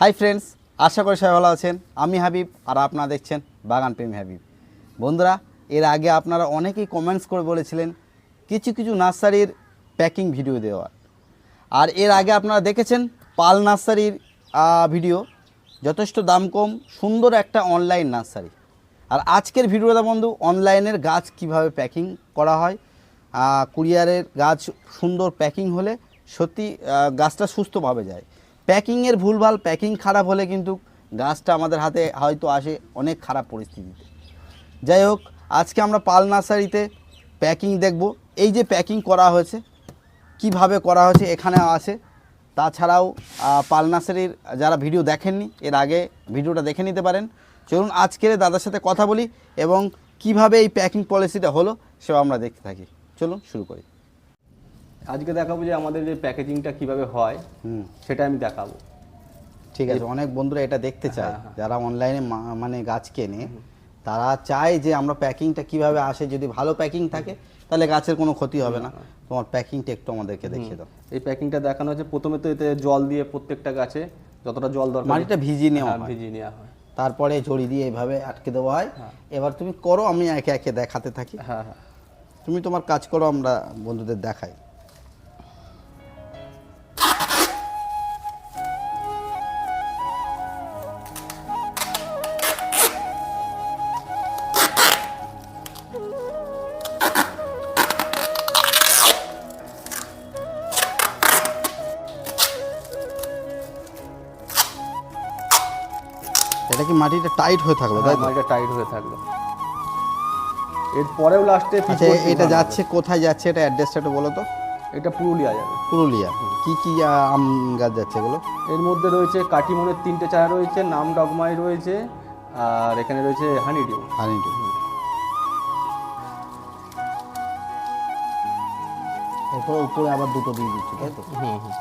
Hi friends আশা করি সবাই ভালো আছেন। আমি হাবিব আর আপনারা দেখছেন বাগান প্রেমী হাবিব। বন্ধুরা, এর আগে আপনারা অনেকেই কমেন্টস করে বলেছিলেন কিছু কিছু নার্সারির প্যাকিং ভিডিও দেওয়ার। আর এর আগে আপনারা দেখেছেন পাল নার্সারির ভিডিও যথেষ্ট দাম কম, সুন্দর একটা অনলাইন নার্সারি। আর আজকের ভিডিওটা বন্ধু অনলাইনের গাছ কীভাবে প্যাকিং করা হয় কুরিয়ারের গাছ সুন্দর প্যাকিং হলে সত্যি গাছটা সুস্থভাবে যায়। প্যাকিংয়ের ভুলভাল প্যাকিং খারাপ হলে কিন্তু গাছটা আমাদের হাতে হয়তো আসে অনেক খারাপ পরিস্থিতিতে। যাই হোক, আজকে আমরা পাল নার্সারিতে প্যাকিং দেখব। এই যে প্যাকিং করা হয়েছে, কীভাবে করা হয়েছে, এখানে আছে। তাছাড়াও পাল নার্সারির যারা ভিডিও দেখেননি, এর আগে ভিডিওটা দেখে নিতে পারেন। চলুন, আজকের দাদার সাথে কথা বলি এবং কীভাবে এই প্যাকিং পলিসিটা হলো সেও আমরা দেখতে থাকি। চলুন, শুরু করি। আজকে দেখাবো যে আমাদের যে প্যাকেজিংটা কীভাবে হয় সেটা আমি দেখাবো। ঠিক আছে অনেক বন্ধুরা এটা দেখতে চায়। হ্যাঁ, হ্যাঁ। যারা অনলাইনে মানে গাছ কেনে তারা চায় যে আমরা প্যাকিংটা কীভাবে আসে যদি ভালো প্যাকিং থাকে তাহলে গাছের কোনো ক্ষতি হবে না। তোমার প্যাকিংটা একটু আমাদেরকে দেখিয়ে দাও। এই প্যাকিংটা দেখানো হচ্ছে প্রথমে তো এতে জল দিয়ে প্রত্যেকটা গাছে যতটা জল দরকার মাটিটা ভিজিয়ে নেওয়া হ্যাঁ, হয়। ভিজিয়ে নেওয়া হয়। তারপরে জড়ি দিয়ে এইভাবে আটকে দেওয়া হয়। এবার তুমি করো আমি একে একে দেখাতে থাকি। হ্যাঁ হ্যাঁ। তুমি তোমার কাজ করো আমরা বন্ধুদের দেখাই। এটা কি মাটিটা টাইট হয়ে থাকল তাই তো? মাটিটা টাইট হয়ে থাকল। এর পরেও লাস্টে আচ্ছা এটা যাচ্ছে কোথায় যাচ্ছে এটা অ্যাড্রেসটা একটু বলো তো। এটা পুরুলিয়া যাবে। পুরুলিয়া। কি কি আম গাছ যাচ্ছে এগুলো? এর মধ্যে রয়েছে কাটিমনের তিনটে চারা রয়েছে নাম ডগমাই রয়েছে আর এখানে রয়েছে হানি ডিউ হানি ডু এরপর উপরে আবার দুটো দিয়ে দিচ্ছি তাই তো? হুম হুম।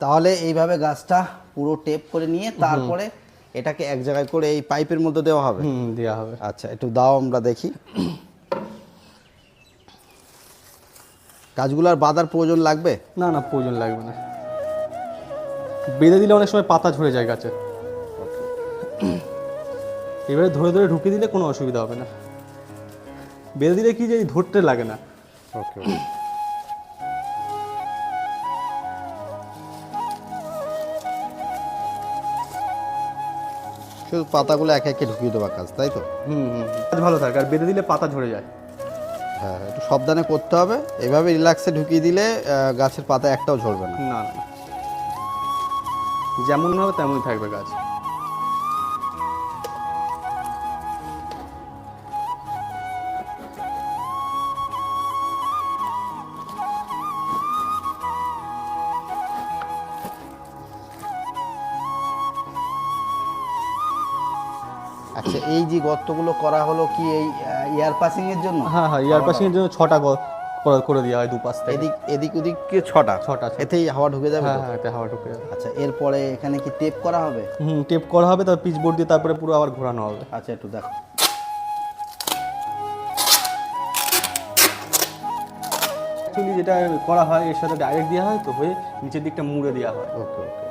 তাহলে এইভাবে গাছটা পুরো টেপ করে নিয়ে তারপরে এটাকে এক জায়গায় করে এই পাইপের মধ্যে দেওয়া হবে? হুম দেওয়া হবে। আচ্ছা একটু দাও আমরা দেখি। গাছগুলার বাঁধার প্রয়োজন লাগবে? না না প্রয়োজন লাগবে না। বেঁধে দিলে অনেক সময় পাতা ঝরে যায় গাছে। এবারে ধরে ধরে ঢুকিয়ে দিলে কোনো অসুবিধা হবে না। বেঁধে দিলে কি যে ধরতে লাগে না। ওকে শুধু পাতাগুলো একে একে ঢুকিয়ে দেওয়া কাজ তাই তো? হুম হুম কাজ ভালো থাকে আর বেঁধে দিলে পাতা ঝরে যায়। হ্যাঁ একটু সাবধানে করতে হবে। এভাবে রিল্যাক্সে ঢুকিয়ে দিলে গাছের পাতা একটাও ঝরবে না। না না। যেমন হবে তেমনই থাকবে গাছ। আচ্ছা এই যে গর্তগুলো করা হলো কি এই এয়ার পাসিং এর জন্য? হ্যাঁ হ্যাঁ এয়ার পাসিং এর জন্য ছটা গ- করে- দেওয়া হয় দুপাশ থেকে। এদিক এদিক ওদিক ছটা? ছটা ছটা। এতেই হাওয়া ঢুকে যাবে হ্যাঁ হ্যাঁ এতে হাওয়া ঢুকে যাবে। আচ্ছা এরপরে এখানে কি টেপ করা হবে? হুম টেপ করা হবে তারপর পিচ বোর্ড দিয়ে তারপরে পুরো আবার ঘোরানো হবে। আচ্ছা একটু দেখো। অ্যাকচুয়ালি যেটা করা হয় এর সাথে ডাইরেক্ট দেওয়া হয় তো হয়ে নিচের দিকটা মুড়ে দেওয়া হয়। ওকে ওকে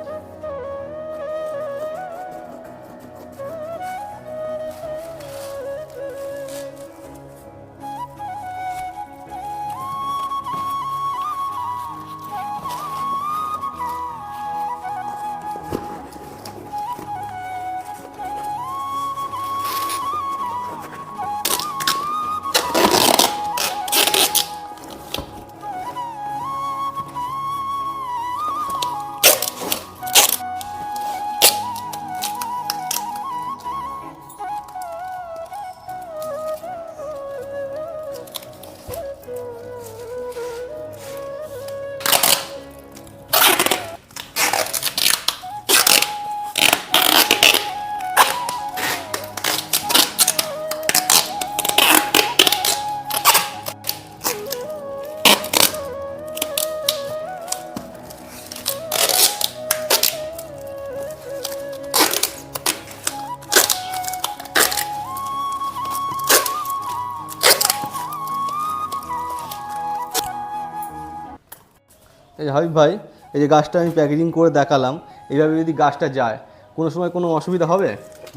এই যে হাবিব ভাই এই যে গাছটা আমি প্যাকেজিং করে দেখালাম এইভাবে যদি গাছটা যায় কোনো সময় কোনো অসুবিধা হবে?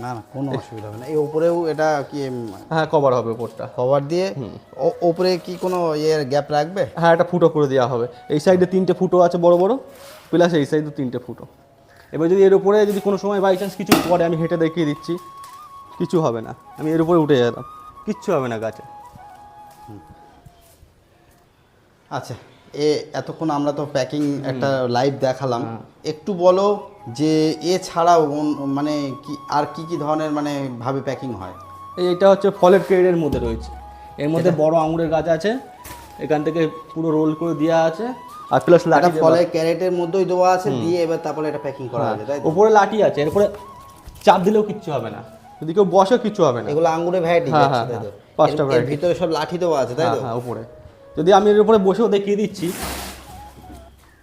না না কোনো অসুবিধা হবে না। এই ওপরেও এটা কি হ্যাঁ কভার হবে ওপরটা কভার দিয়ে ওপরে কি কোনো ইয়ের গ্যাপ রাখবে? হ্যাঁ একটা ফুটো করে দেওয়া হবে। এই সাইডে তিনটে ফুটো আছে বড় বড়। প্লাস এই সাইডে তিনটে ফুটো। এবার যদি এর উপরে যদি কোনো সময় বাই চান্স কিছু পরে আমি হেঁটে দেখিয়ে দিচ্ছি। কিছু হবে না। আমি এর উপরে উঠে যেতাম। কিচ্ছু হবে না গাছে। আচ্ছা। এ এতক্ষণ আমরা তো প্যাকিং একটা লাইভ দেখালাম। একটু বলো যে এছাড়াও অন- মানে কি আর কি কি ধরনের মানে ভাবে প্যাকিং হয়? এই এটা হচ্ছে ফলের ক্রেডের মধ্যে রয়েছে। এর মধ্যে বড় আঙুরের গাছ আছে। এখান থেকে পুরো রোল করে দেওয়া আছে। আর প্লাস লাঠি একটা ফলের ক্যারেটের মধ্যেই দেওয়া আছে দিয়ে এবার তারপরে এটা প্যাকিং করা আছে তাই তো? উপরে লাঠি আছে এরপরে চাপ দিলেও কিচ্ছু হবে না। যদি কেউ বসে কিচ্ছু হবে না। এগুলো আঙ্গুরে ভ্যারাইটি হ্যাঁ, হ্যাঁ, তাই তো? হ্যাঁ। পাঁচটা এর ভিতরে সব লাঠি দেওয়া আছে তাই হ্যাঁ তো? হ্যাঁ উপরে। যদি আমি এর উপরে বসেও দেখিয়ে দিচ্ছি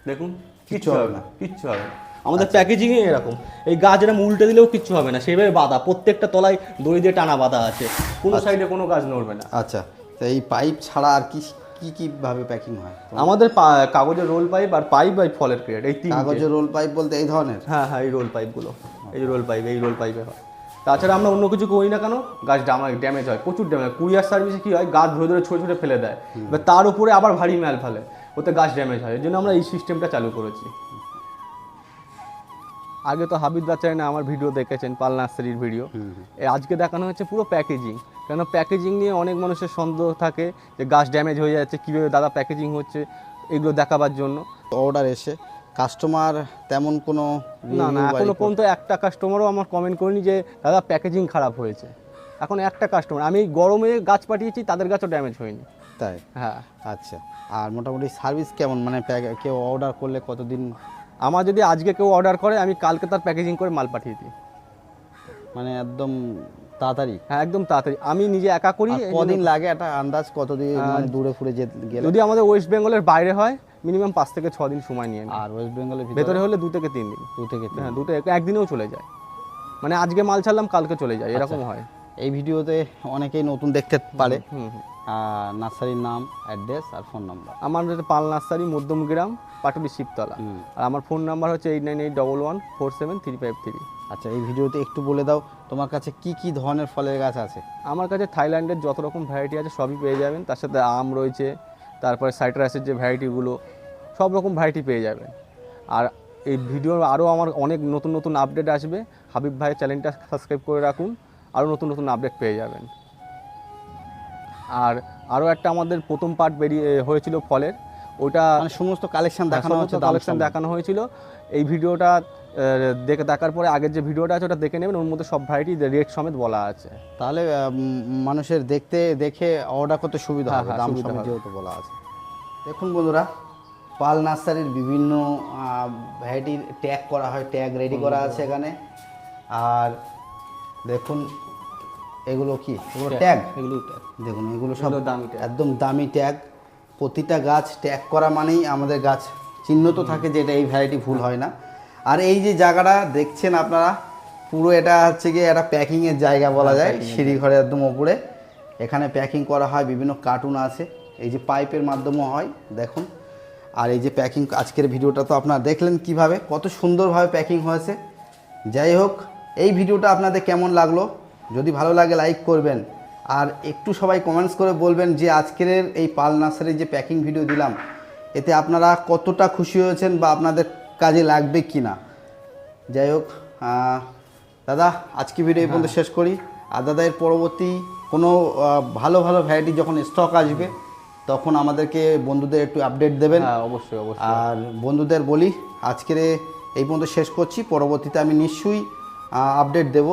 দেখুন কিচ্ছু হবে না। কিচ্ছু হবে না। আমাদের প্যাকেজিংয়ে এরকম। এই গাছ এরকম উল্টে দিলেও কিচ্ছু হবে না সেইভাবে বাঁধা। প্রত্যেকটা তলায় দড়ি দিয়ে টানা বাঁধা আছে। কোনো সাইডে কোনো গাছ নড়বে না। আচ্ছা তো এই পাইপ ছাড়া আর কি কি কি ভাবে প্যাকিং হয়? আমাদের কাগজের রোল পাইপ আর পাইপ আর ফলের ক্রেট এই তিন কাগজের রোল পাইপ বলতে এই ধরনের? হ্যাঁ হ্যাঁ এই রোল পাইপগুলো এই রোল পাইপ এই রোল পাইপে হয়। তাছাড়া আমরা অন্য কিছু করি না কেন? গাছ ড্যামেজ হয় প্রচুর ড্যামেজ কুরিয়ার সার্ভিসে কী হয়? গাছ ধরে ধরে ছোটো ছোটো ফেলে দেয়। এবার তার উপরে আবার ভারী ম্যাল ফেলে। ওতে গাছ ড্যামেজ হয়। এর জন্য আমরা এই সিস্টেমটা চালু করেছি। আগে তো হাবিব বাচ্চায় না আমার ভিডিও দেখেছেন পাল নার্সারির ভিডিও আজকে দেখানো হচ্ছে পুরো প্যাকেজিং কেন প্যাকেজিং নিয়ে অনেক মানুষের সন্দেহ থাকে যে গাছ ড্যামেজ হয়ে যাচ্ছে কীভাবে দাদা প্যাকেজিং হচ্ছে এগুলো দেখাবার জন্য। অর্ডার এসে কাস্টমার তেমন কোনো না না এখনও পর্যন্ত একটা কাস্টমারও আমার কমেন্ট করেনি যে দাদা প্যাকেজিং খারাপ হয়েছে। এখন একটা কাস্টমার আমি গরমে গাছ পাঠিয়েছি তাদের গাছও ড্যামেজ হয়নি। তাই? হ্যাঁ। আচ্ছা আর মোটামুটি সার্ভিস কেমন? মানে কেউ অর্ডার করলে কতদিন? আমার যদি আজকে কেউ অর্ডার করে আমি কালকে তার প্যাকেজিং করে মাল পাঠিয়ে দিই। মানে একদম তাড়াতাড়ি? হ্যাঁ একদম তাড়াতাড়ি। আমি নিজে একা করি কদিন লাগে একটা আন্দাজ? কতদিন দূরে ফুরে যেতে গেলে? যদি আমাদের ওয়েস্ট বেঙ্গলের বাইরে হয় মিনিমাম পাঁচ থেকে ছ দিন সময় নিয়ে আর ওয়েস্ট বেঙ্গলের ভেতরে? হলে দু থেকে তিন দিন। দু থেকে হ্যাঁ দুটো একদিনেও চলে যায়। মানে আজকে মাল ছাড়লাম কালকে চলে যায় এরকম হয়। এই ভিডিওতে অনেকেই নতুন দেখতে পারে। নার্সারির নাম অ্যাড্রেস আর ফোন নাম্বার। আমার হচ্ছে পাল নার্সারি মধ্যমগ্রাম পাটুলি শিবতলা। আর আমার ফোন নাম্বার হচ্ছে eight nine eight double one four seven three five three. আচ্ছা এই ভিডিওতে একটু বলে দাও তোমার কাছে কি কি ধরনের ফলের গাছ আছে? আমার কাছে থাইল্যান্ডের যত রকম ভ্যারাইটি আছে সবই পেয়ে যাবেন। তার সাথে আম রয়েছে তারপরে সাইট্রাসের যে ভ্যারাইটিগুলো সব রকম ভ্যারাইটি পেয়ে যাবেন। আর এই ভিডিও আরও আমার অনেক নতুন নতুন আপডেট আসবে। হাবিব ভাইয়ের চ্যানেলটা সাবস্ক্রাইব করে রাখুন আরও নতুন নতুন আপডেট পেয়ে যাবেন। আর আরও একটা আমাদের প্রথম পার্ট বেরিয়ে হয়েছিল ফলের। ওটা মানে সমস্ত কালেকশন দেখানো হচ্ছে কালেকশন দেখানো হয়েছিল। এই ভিডিওটা দেখে দেখার পরে আগের যে ভিডিওটা আছে ওটা দেখে নেবেন ওর মধ্যে সব ভ্যারাইটি রেট সমেত বলা আছে। তাহলে মানুষের দেখতে দেখে অর্ডার করতে সুবিধা হ্যাঁ, হবে হ্যাঁ, দাম সমেত যেহেতু বলা আছে। দেখুন বন্ধুরা পাল নার্সারির বিভিন্ন ভ্যারাইটির ট্যাগ করা হয় ট্যাগ রেডি করা আছে এখানে। আর দেখুন এগুলো কি? এগুলো ট্যাগ এগুলো দেখুন এগুলো সব দামি একদম দামি ট্যাগ প্রতিটা গাছ ট্যাগ করা মানেই আমাদের গাছ চিহ্নিত থাকে যে এটা এই ভ্যারাইটি ভুল হয় না। আর এই যে জায়গাটা দেখছেন আপনারা পুরো এটা হচ্ছে গিয়ে একটা প্যাকিংয়ের জায়গা বলা যায়। সিঁড়িঘরের একদম ওপরে। এখানে প্যাকিং করা হয় বিভিন্ন কার্টুন আছে। এই যে পাইপের মাধ্যমে হয়। দেখুন আর এই যে প্যাকিং আজকের ভিডিওটা তো আপনারা দেখলেন কীভাবে কত সুন্দরভাবে প্যাকিং হয়েছে। যাই হোক এই ভিডিওটা আপনাদের কেমন লাগল? যদি ভালো লাগে লাইক করবেন। আর একটু সবাই কমেন্টস করে বলবেন যে আজকের এই পাল নার্সারির যে প্যাকিং ভিডিও দিলাম এতে আপনারা কতটা খুশি হয়েছেন বা আপনাদের কাজে লাগবে কি না যাই হোক দাদা আজকে ভিডিও এই পর্যন্ত শেষ করি। আর দাদা এর পরবর্তী কোনো ভালো ভালো ভ্যারাইটি যখন স্টক আসবে তখন আমাদেরকে বন্ধুদের একটু আপডেট দেবেন। হ্যাঁ অবশ্যই অবশ্যই। আর বন্ধুদের বলি আজকের এই পর্যন্ত শেষ করছি। পরবর্তীতে আমি নিশ্চয়ই আপডেট দেব।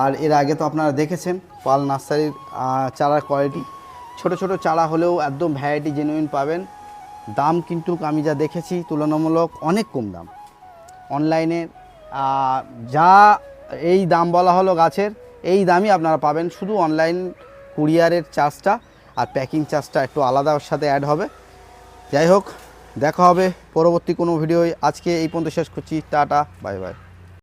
আর এর আগে তো আপনারা দেখেছেন পাল নার্সারির চারার কোয়ালিটি ছোট ছোট চারা হলেও একদম ভ্যারাইটি জেনুইন পাবেন। দাম কিন্তু আমি যা দেখেছি তুলনামূলক অনেক কম দাম। অনলাইনে যা এই দাম বলা হলো গাছের এই দামই আপনারা পাবেন। শুধু অনলাইন কুরিয়ারের চার্জটা আর প্যাকিং চার্জটা একটু আলাদা সাথে অ্যাড হবে। যাই হোক, দেখা হবে পরবর্তী কোনো ভিডিওয় আজকে এই পর্যন্ত শেষ করছি। Tata bye bye